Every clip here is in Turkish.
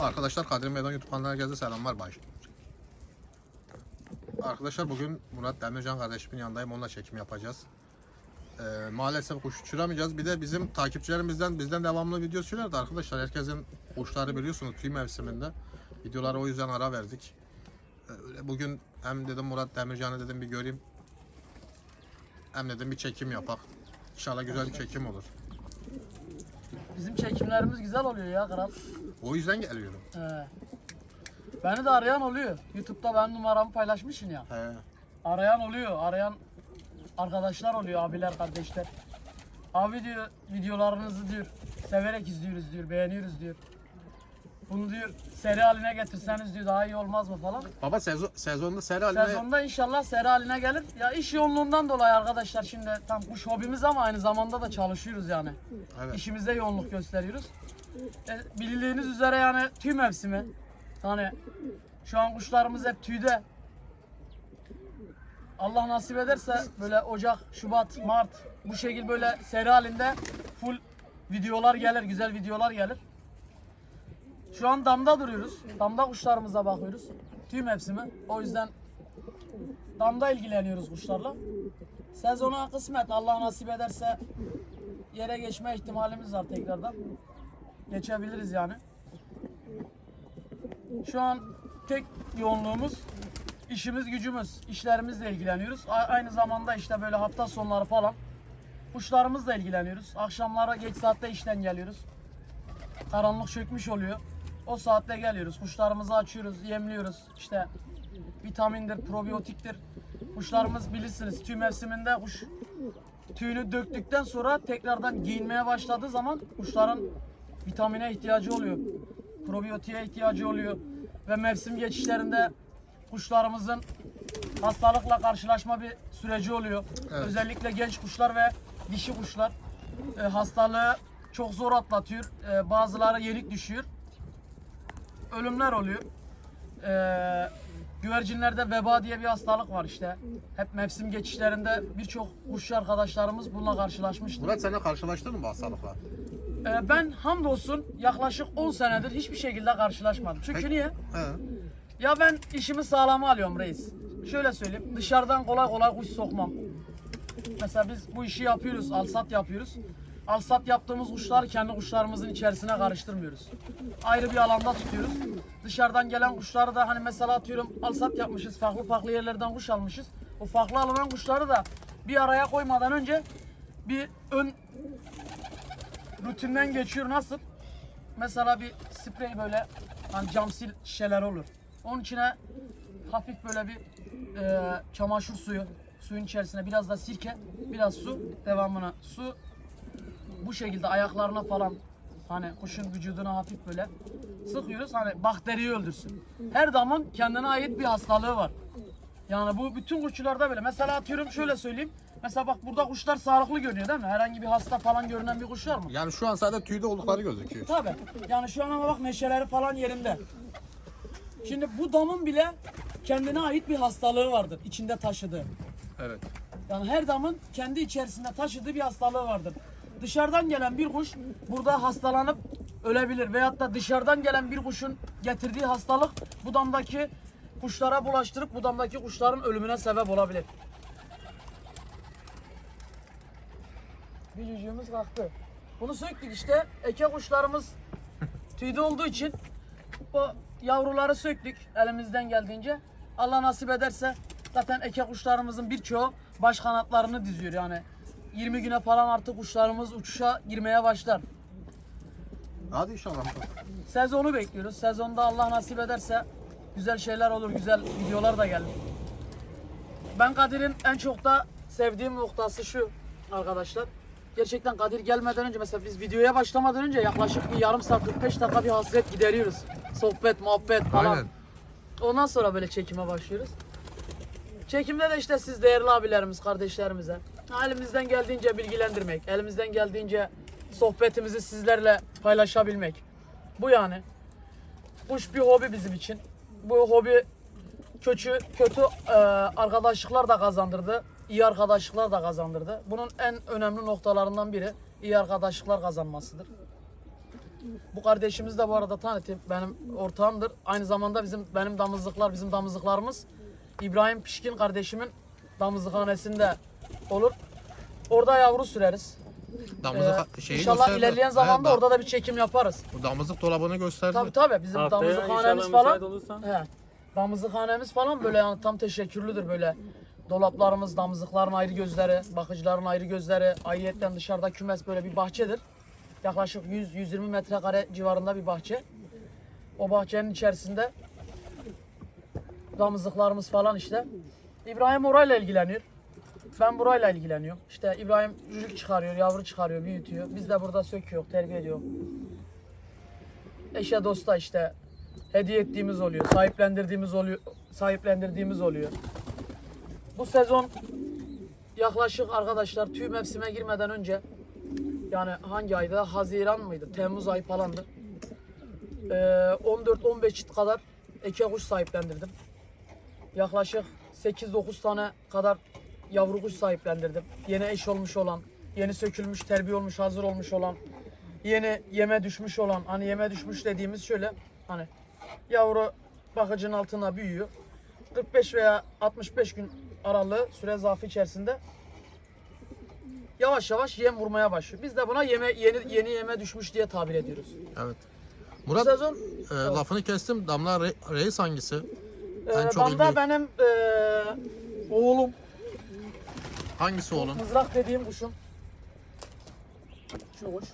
Arkadaşlar Kadir Meydan YouTube kanalına herkese selamlar baş. Arkadaşlar bugün Murat Demircan kardeşimin yanındayım. Onunla çekim yapacağız. Ee, maalesef kuş uçuramayacağız. Bir de bizim takipçilerimizden bizden devamlı video sürüyordu arkadaşlar. Herkesin kuşları biliyorsunuz tüy mevsiminde. Videolara o yüzden ara verdik. Ee, bugün hem dedim Murat Demircan'ı dedim bir göreyim. Hem dedim bir çekim yapak. İnşallah güzel bir çekim olur. Bizim çekimlerimiz güzel oluyor ya kral. O yüzden geliyorum. He. Beni de arayan oluyor. YouTube'da ben numaramı paylaşmışsın ya. He. Arayan oluyor. Arayan arkadaşlar oluyor. Abiler, kardeşler. Abi diyor videolarınızı diyor severek izliyoruz diyor. Beğeniyoruz diyor. Bunu diyor seri haline getirseniz diyor daha iyi olmaz mı falan. Baba sezon, sezonda seri haline Sezonda inşallah seri haline gelir. Ya iş yoğunluğundan dolayı arkadaşlar şimdi tam kuş hobimiz ama aynı zamanda da çalışıyoruz yani. Evet. İşimize yoğunluk gösteriyoruz. E, bildiğiniz üzere yani tüy mevsimi. Yani şu an kuşlarımız hep tüyde. Allah nasip ederse böyle Ocak, Şubat, Mart bu şekil böyle seri halinde full videolar gelir, güzel videolar gelir. Şu an damda duruyoruz. Damda kuşlarımıza bakıyoruz. Tüy mevsimi. O yüzden damda ilgileniyoruz kuşlarla. Sezona kısmet Allah nasip ederse yere geçme ihtimalimiz var tekrardan. Geçebiliriz yani. Şu an tek yoğunluğumuz işimiz gücümüz, işlerimizle ilgileniyoruz. Aynı zamanda işte böyle hafta sonları falan kuşlarımızla ilgileniyoruz. Akşamlara geç saatte işten geliyoruz. Karanlık çökmüş oluyor. O saatte geliyoruz. Kuşlarımızı açıyoruz, yemliyoruz. İşte vitamindir, probiyotiktir. Kuşlarımız bilirsiniz tüy mevsiminde kuş tüyünü döktükten sonra tekrardan giyinmeye başladığı zaman kuşların vitamine ihtiyacı oluyor. Probiyotiğe ihtiyacı oluyor. Ve mevsim geçişlerinde kuşlarımızın hastalıkla karşılaşma bir süreci oluyor. Evet. Özellikle genç kuşlar ve dişi kuşlar e, hastalığı çok zor atlatıyor. E, bazıları yenik düşüyor. Ölümler oluyor. E, güvercinlerde veba diye bir hastalık var işte. Hep mevsim geçişlerinde birçok kuşçu arkadaşlarımız bununla karşılaşmıştır. Murat seninle karşılaştın mı bu hastalıkla? E, ben hamdolsun yaklaşık 10 senedir hiçbir şekilde karşılaşmadım. Çünkü Peki. niye? He. Ya ben işimi sağlama alıyorum reis. Şöyle söyleyeyim. Dışarıdan kolay kolay kuş sokmam. Mesela biz bu işi yapıyoruz. Alsat yapıyoruz. Alsat yaptığımız kuşları kendi kuşlarımızın içerisine karıştırmıyoruz. Ayrı bir alanda tutuyoruz. Dışarıdan gelen kuşları da hani mesela atıyorum alsat yapmışız. Farklı farklı yerlerden kuş almışız. O farklı alınan kuşları da bir araya koymadan önce bir ön rutinden geçiyor. Nasıl? Mesela bir sprey böyle hani camsil şişeler olur. Onun içine hafif böyle bir e, çamaşır suyu, suyun içerisine biraz da sirke, biraz su, devamına su. Bu şekilde ayaklarına falan hani kuşun vücuduna hafif böyle sıkıyoruz. Hani bakteriyi öldürsün. Her damın kendine ait bir hastalığı var. Yani bu bütün kuşçularda böyle. Mesela atıyorum şöyle söyleyeyim. Mesela bak burada kuşlar sağlıklı görünüyor değil mi? Herhangi bir hasta falan görünen bir kuş var mı? Yani şu an sadece tüyde oldukları gözüküyor. Tabi. Yani şu an ama bak neşeleri falan yerinde. Şimdi bu damın bile kendine ait bir hastalığı vardır içinde taşıdığı. Evet. Yani her damın kendi içerisinde taşıdığı bir hastalığı vardır. Dışarıdan gelen bir kuş burada hastalanıp ölebilir. Veyahut da dışarıdan gelen bir kuşun getirdiği hastalık bu damdaki kuşlara bulaştırıp bu damdaki kuşların ölümüne sebep olabilir. Bir cücüğümüz kalktı. Bunu söktük işte. Eke kuşlarımız tüyde olduğu için o yavruları söktük elimizden geldiğince. Allah nasip ederse zaten eke kuşlarımızın birçoğu baş kanatlarını diziyor yani. 20 güne falan artık kuşlarımız uçuşa girmeye başlar. Hadi inşallah. Sezonu bekliyoruz. Sezonda Allah nasip ederse güzel şeyler olur, güzel videolar da gelir. Ben Kadir'in en çok da sevdiğim noktası şu arkadaşlar. Gerçekten Kadir gelmeden önce mesela biz videoya başlamadan önce yaklaşık bir yarım saat 45 dakika bir hasret gideriyoruz. Sohbet, muhabbet falan. Aynen. Ondan sonra böyle çekime başlıyoruz. Çekimde de işte siz değerli abilerimiz, kardeşlerimize elimizden geldiğince bilgilendirmek, elimizden geldiğince sohbetimizi sizlerle paylaşabilmek. Bu yani. Kuş bir hobi bizim için. Bu hobi kötü kötü e, arkadaşlıklar da kazandırdı. iyi arkadaşlıklar da kazandırdı. Bunun en önemli noktalarından biri iyi arkadaşlıklar kazanmasıdır. Bu kardeşimiz de bu arada tanıtayım. Benim ortağımdır. Aynı zamanda bizim benim damızlıklar, bizim damızlıklarımız İbrahim Pişkin kardeşimin damızlıkhanesinde olur. Orada yavru süreriz. Damızlık Ee, şeyi inşallah gösterdi. ilerleyen zamanda He, orada da bir çekim yaparız. Bu damızlık dolabını gösterdi. Tabii tabii bizim Haftaya damızlıkhanemiz inşallah falan. olursan. He. Damızlıkhanemiz falan böyle yani tam teşekkürlüdür böyle. Dolaplarımız, damızlıkların ayrı gözleri, bakıcıların ayrı gözleri, ayrıyetten dışarıda kümes böyle bir bahçedir. Yaklaşık 100-120 metrekare civarında bir bahçe. O bahçenin içerisinde damızlıklarımız falan işte. İbrahim orayla ilgileniyor. Ben burayla ilgileniyorum. İşte İbrahim çocuk çıkarıyor, yavru çıkarıyor, büyütüyor. Biz de burada söküyor, terbiye ediyor. Eşe dosta işte hediye ettiğimiz oluyor, sahiplendirdiğimiz oluyor, sahiplendirdiğimiz oluyor. Bu sezon yaklaşık arkadaşlar tüy mevsime girmeden önce yani hangi ayda? Haziran mıydı? Temmuz ayı falandı. Ee, 14-15 çift kadar eke kuş sahiplendirdim. Yaklaşık 8-9 tane kadar yavru kuş sahiplendirdim. Yeni eş olmuş olan, yeni sökülmüş, terbiye olmuş, hazır olmuş olan, yeni yeme düşmüş olan, hani yeme düşmüş dediğimiz şöyle, hani yavru bakıcının altına büyüyor. 45 veya 65 gün aralığı süre zarfı içerisinde yavaş yavaş yem vurmaya başlıyor. Biz de buna yeme yeni yeni yeme düşmüş diye tabir ediyoruz. Evet. Bu Murat sezon e, lafını kestim. Damla Re- Reis hangisi? En e, çok damda ilgi- benim e, oğlum Hangisi oğlum? mızrak dediğim kuşum. Şu kuş.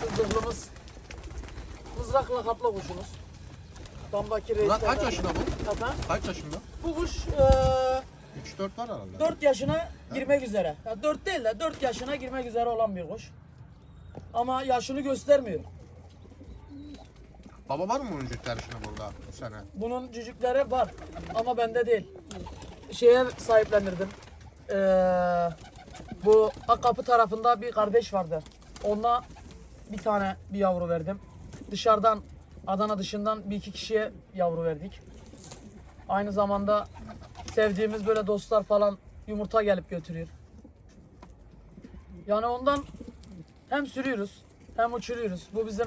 Şu zırhlımız. Mızrak lakaplı kuşumuz. Damdaki Murat reislerden. kaç yaşında bu? Efendim? Kaç yaşında? Bu kuş e, 3-4 var herhalde. 4 yaşına girmek üzere. Ya 4 değil de 4 yaşına girmek üzere olan bir kuş. Ama yaşını göstermiyor. Baba var mı bunun şimdi burada bu sene? Bunun cücükleri var ama bende değil. Şeye sahiplendirdim. Ee, bu Akkapı tarafında bir kardeş vardı. Ona bir tane bir yavru verdim. Dışarıdan Adana dışından bir iki kişiye yavru verdik. Aynı zamanda sevdiğimiz böyle dostlar falan yumurta gelip götürüyor. Yani ondan hem sürüyoruz hem uçuruyoruz. Bu bizim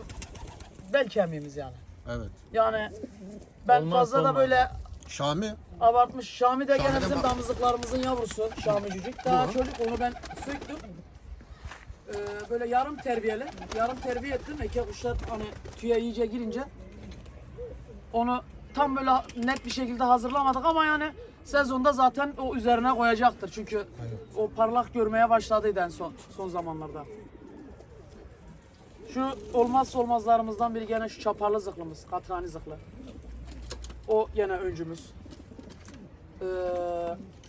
bel kemiğimiz yani. Evet. Yani ben Olmazsa fazla da olmaz. böyle Şami. abartmış. Şami de Şami gene de bizim bak- damızlıklarımızın yavrusu. Şami cücük. Daha çocuk onu ben söktüm. Ee, böyle yarım terbiyeli. Yarım terbiye ettim. Eke kuşlar hani tüye iyice girince onu tam böyle net bir şekilde hazırlamadık ama yani sezonda zaten o üzerine koyacaktır. Çünkü o parlak görmeye başladıydı en son son zamanlarda. Şu olmazsa olmazlarımızdan biri gene şu çaparlı zıklımız, katrani zıklı. O gene öncümüz. Ee,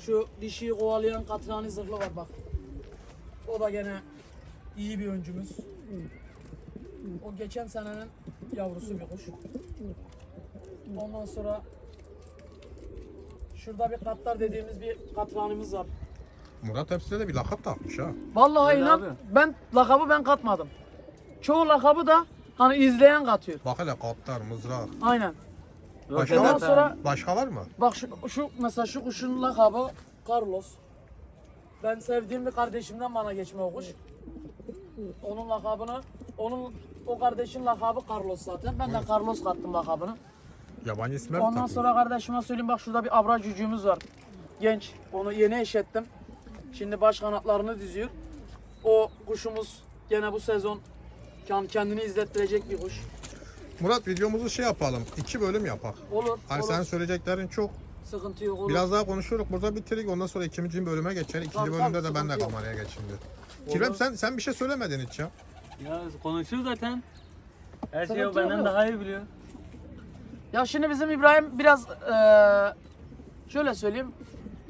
şu dişiyi kovalayan katrani zırhlı var bak. O da gene iyi bir öncümüz. O geçen senenin yavrusu bir kuş. Ondan sonra şurada bir katlar dediğimiz bir katranimiz var. Murat hepsine de bir lakap takmış ha. Vallahi Öyle inan abi. ben lakabı ben katmadım. Çoğu lakabı da hani izleyen katıyor. Bak hele kaptar, mızrak. Aynen. Başka Ondan var, sonra başka var mı? Bak şu, şu mesela şu kuşun lakabı Carlos. Ben sevdiğim bir kardeşimden bana geçme o kuş. Onun lakabını, onun o kardeşin lakabı Carlos zaten. Ben de Carlos kattım lakabını. Yabancı isimler mi Ondan takmış? sonra kardeşime söyleyeyim bak şurada bir abra cücüğümüz var. Genç. Onu yeni eşettim. Şimdi baş kanatlarını diziyor. O kuşumuz gene bu sezon kendini izlettirecek bir kuş. Murat videomuzu şey yapalım. iki bölüm yapak. Olur. Hani olur. senin söyleyeceklerin çok. Sıkıntı yok olur. Biraz daha konuşuruz. Burada bitirik. Ondan sonra ikinci bölüme geçer. İkinci Tamam, bölümde tamam, de ben de yok. kameraya geçeyim diyor. Kirvem sen sen bir şey söylemedin hiç ya. Ya konuşuyor zaten. Her şeyi o benden yok. daha iyi biliyor. Ya şimdi bizim İbrahim biraz eee, şöyle söyleyeyim.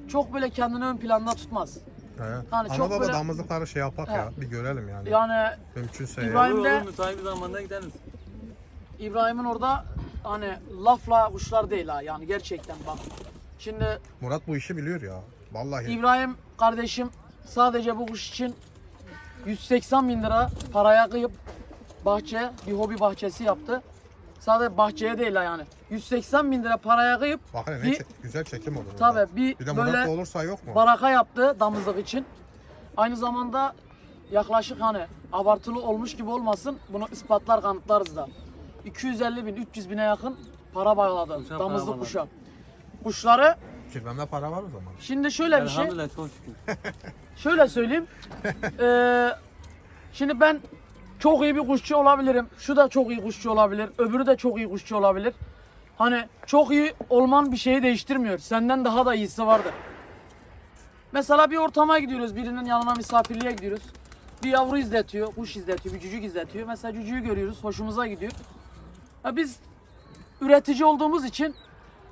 Çok böyle kendini ön planda tutmaz. Hani Ama çok baba böyle- damızlıkları şey yapak ya. Bir görelim yani. Yani Mümkünse İbrahim-. Olur de- olur müsait bir zamanda gideriz. İbrahim'in orada hani lafla kuşlar değil ha yani gerçekten bak. Şimdi Murat bu işi biliyor ya. Vallahi. İbrahim kardeşim sadece bu kuş için 180 bin lira paraya kıyıp bahçe, bir hobi bahçesi yaptı. Sadece bahçeye değil ha yani. 180 bin lira paraya kıyıp Bak hele ne bir- çek- güzel çekim olur. tabii orada. bir, Bir de Murat da böyle olursa yok mu? baraka yaptı damızlık için. Aynı zamanda yaklaşık hani abartılı olmuş gibi olmasın bunu ispatlar kanıtlarız da. 250 bin 300 bine yakın para bağladı Kuşa para damızlık bağladı. kuşa. Kuşları Kirvemde para var o zaman. şimdi şöyle bir şey Elhamdülillah çok şükür. şöyle söyleyeyim. Ee, şimdi ben çok iyi bir kuşçu olabilirim. Şu da çok iyi kuşçu olabilir. Öbürü de çok iyi kuşçu olabilir. Hani çok iyi olman bir şeyi değiştirmiyor. Senden daha da iyisi vardır. Mesela bir ortama gidiyoruz. Birinin yanına misafirliğe gidiyoruz. Bir yavru izletiyor, kuş izletiyor, bir cücük izletiyor. Mesela cücüğü görüyoruz, hoşumuza gidiyor. Ha biz üretici olduğumuz için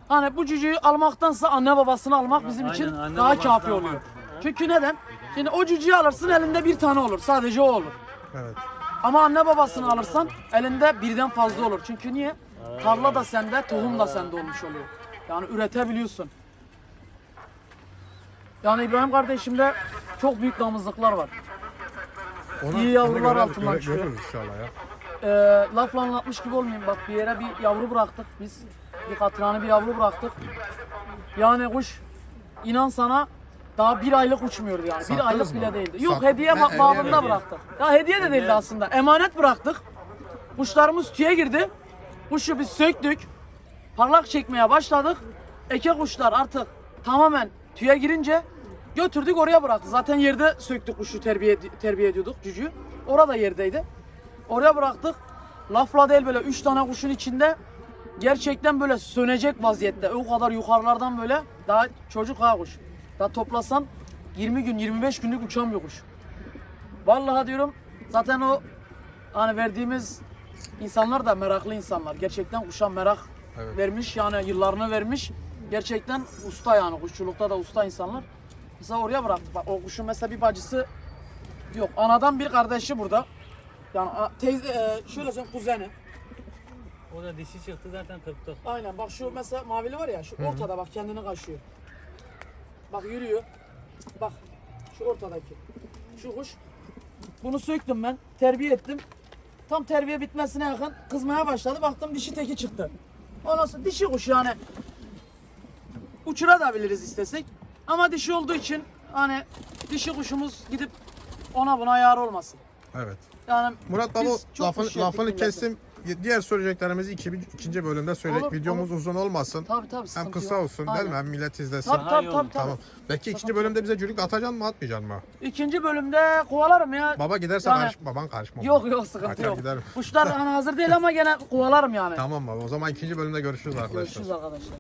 hani bu cücüğü almaktansa anne babasını almak bizim Aynen, için anne daha kafi almak. oluyor. Çünkü neden? Şimdi o cücüğü alırsın elinde bir tane olur. Sadece o olur. Evet. Ama anne babasını alırsan elinde birden fazla olur. Çünkü niye? Tarla da sende, tohum da sende olmuş oluyor. Yani üretebiliyorsun. Yani İbrahim kardeşimde çok büyük damızlıklar var. Ona, İyi yavrular altından çıkıyor. İnşallah ya. Ee, lafla anlatmış gibi olmayayım. Bak bir yere bir yavru bıraktık biz. Bir katranı bir yavru bıraktık. Yani kuş inan sana daha bir aylık uçmuyordu yani. Sattınız bir aylık mı? bile değildi. Yok Sat- hediye Ha, ba- hediye bıraktık. Ya hediye de değildi aslında. Emanet bıraktık. Kuşlarımız tüye girdi. Kuşu biz söktük. Parlak çekmeye başladık. Eke kuşlar artık tamamen tüye girince götürdük oraya bıraktık. Zaten yerde söktük kuşu terbiye terbiye ediyorduk cücüğü. Orada yerdeydi. Oraya bıraktık. Lafla değil böyle 3 tane kuşun içinde gerçekten böyle sönecek vaziyette. O kadar yukarılardan böyle daha çocuk ha kuş. Daha toplasan 20 gün 25 günlük uçan bir kuş. Vallahi diyorum zaten o hani verdiğimiz insanlar da meraklı insanlar. Gerçekten kuşa merak Evet. vermiş yani yıllarını vermiş. Gerçekten usta yani kuşçulukta da usta insanlar. Mesela oraya bıraktık. Bak, o kuşun mesela bir bacısı yok. Anadan bir kardeşi burada. Yani teyze e, şöyle söyleyeyim kuzeni. O da dişi çıktı zaten kırptık. Aynen bak şu mesela mavili var ya şu ortada bak kendini kaşıyor. Bak yürüyor. Bak şu ortadaki. Şu kuş. Bunu söktüm ben. Terbiye ettim. Tam terbiye bitmesine yakın kızmaya başladı. Baktım dişi teki çıktı. Ondan sonra dişi kuş yani uçurabiliriz istesek. Ama dişi olduğu için hani dişi kuşumuz gidip ona buna yar olmasın. Evet. Yani Murat baba lafını millete. kestim. Diğer söyleyeceklerimizi iki, ikinci bölümde söyle. Olur, Videomuz uzun olmasın. Tabii tabii Hem kısa yok. olsun Aynen. değil mi? Hem millet izlesin. Tabii tabii tabii. olur. tabii. Tamam. Belki ikinci Sıkıntı bölümde bize cülük atacaksın mı atmayacaksın mı? İkinci bölümde kovalarım ya. Baba giderse Yani- karış, baban karışma. Yok yok sıkıntı Hakem yok. giderim. Kuşlar hani hazır değil ama gene kovalarım yani. Tamam baba o zaman ikinci bölümde görüşürüz arkadaşlar. Görüşürüz arkadaşlar.